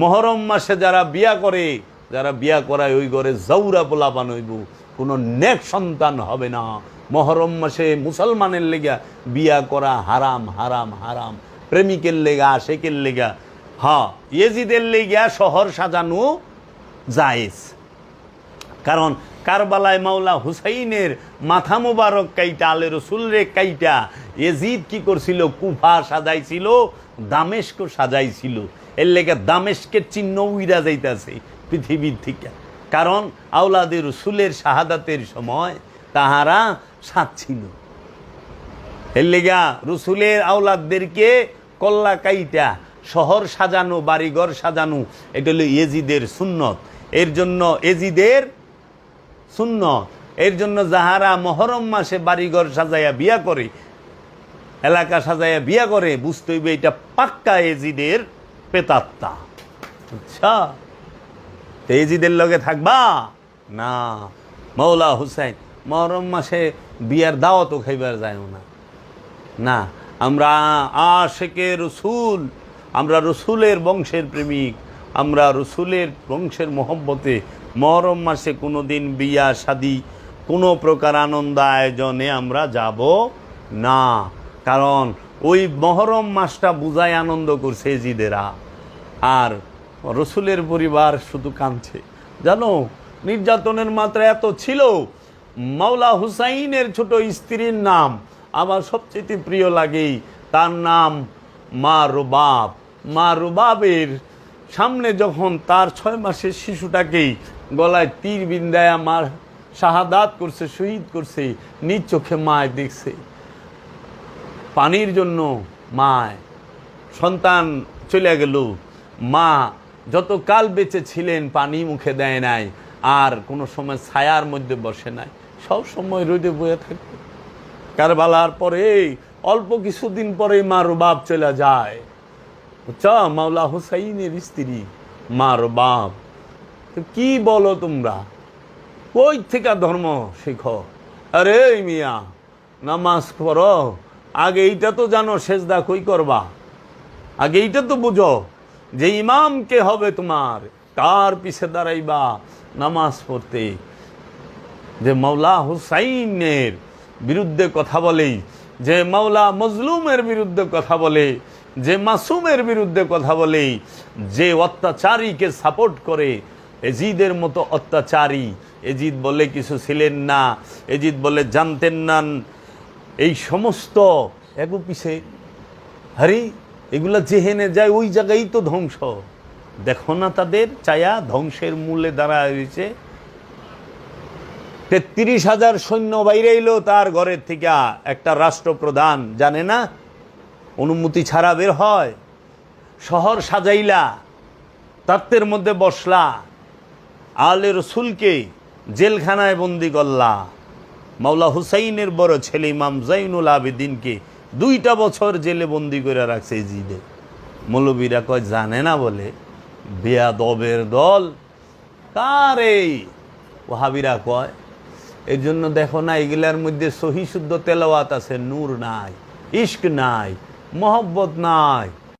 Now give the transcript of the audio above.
মহরম মাসে যারা বিয়া করে, যারা বিয়া করায় ওই ঘরে জৌরা পোলাপান হইব কোনো নেক সন্তান হবে না। মহরম মাসে মুসলমানের লেগা বিয়া করা হারাম হারাম হারাম। প্রেমিকের লেগা, আশেকের লেগা। হ্যাঁ ইয়েজিদের লেগা শহর সাজানো জায়েজ। কারণ কারবালায় মাওলা হুসাইনের মাথা মোবারক কাইটা, আলে রসুলরে কাইটা। এজিদ কি করছিল? কুফা সাজাইছিল দামেস্ক সাজাইছিল। এর লেগে দামেস্কের চিহ্ন উইরা যাইতাছে পৃথিবীর থেকে। কারণ আওলাদের রসুলের শাহাদাতের সময় তাহারা সাচ্ছিল এর লেগা রসুলের আওলাদদেরকে কল্লা কাইটা, শহর সাজানো, বাড়িঘর সাজানো, এটা হলো এজিদের সুন্নত। এর জন্য এজিদের শূন্য এর জন্য যাহারা মহরম মাসে বাড়িঘর সাজাইয়া বিয়া করে এলাকা সাজাইয়া বিয়া করে, বুঝতে হইবে এটা পাক্কা এজিদের পেতাত্তা আচ্ছা এজিদের লগে থাকবা? না। মৌলা হুসাইন, মহরম মাসে বিয়ার দাওয়াতও খাইবার যায় না। না, আমরা আশেকে রসুল, আমরা রসুলের বংশের প্রেমিক, আমরা রসুলের বংশের মহব্বতে মহরম মাসে কোনো দিন বিয়া, শাদি কোনো প্রকার আনন্দ আয়োজনে আমরা যাব না। কারণ ওই মহরম মাসটা বুঝায় আনন্দ করছে জিদেরা আর রসুলের পরিবার শুধু কাঁদছে। জানো, নির্যাতনের মাত্রা এত ছিল, মাওলা হুসাইনের ছোট স্ত্রীর নাম আমার সবচেয়ে প্রিয় লাগেই তার নাম মা রুবাব। মা রুবাবের সামনে যখন তার ছয় মাসের শিশুটাকেই গলায় তীর বিন্দায় আমার শাহাদাত করছে, শহীদ করছে, নিজ চোখে মায় দেখছে। পানির জন্য মায়। সন্তান চলে গেল। মা যত কাল বেঁচে ছিলেন পানি মুখে দেয় নাই, আর কোনো সময় ছায়ার মধ্যে বসে নাই। সব সময় রোদে বয়ে থাকতো কারবালার পরে অল্প কিছুদিন পরে মা রুবাব চলে যায়। বুঝছ? মাওলা হুসাইনের স্ত্রী মা রুবাব কি বলো তোমরা? ওই থেকে ধর্ম শেখো? আরে মিয়া, নামাজ পড়ো। আগে এইটা তো জানো, সেজদা কই করবা? আগে এইটা তো বুঝো যে ইমাম কে হবে তোমার? তার পিছে দাঁড়াইবা নামাজ পড়তে? যে মাওলা হুসাইনের বিরুদ্ধে কথা বলে, যে মাওলা মজলুমের বিরুদ্ধে কথা বলে, যে মাসুমের বিরুদ্ধে কথা বলে, যে অত্যাচারীকে সাপোর্ট করে, এজিদের মতো অত্যাচারী। এজিদ বলে কিছু ছিলেন না, এজিদ বলে জানতেন না এই সমস্ত এগো পিছে আরে, এগুলা যেহেনে যায়, ওই জায়গায় তো ধ্বংস। দেখো না তাদের চায়া ধ্বংসের মূলে দাঁড়ায় রয়েছে। তেত্রিশ হাজার সৈন্য বাইরে এলো তার ঘরের থেকে। একটা রাষ্ট্রপ্রধান, জানে না? অনুমতি ছাড়া বের হয়। শহর সাজাইলা, তাত্ত্বের মধ্যে বসলা। আলে রসুলকে জেলখানায় বন্দি করলা। মাওলা হুসাইনের বড় ছেলে ইমাম জাইনুল আবেদিনকে দুইটা বছর জেলে বন্দি করে রাখছে জিদে। মৌলবীরা কয়, জানে না বলে, বেয়াদবের দল, কার এই? ওহাবিরা কয়, এর জন্য দেখো না, এগুলার মধ্যে সহি শুদ্ধ তেলাওয়াত আছে, নূর নাই ইস্ক নাই, মহব্বত নাই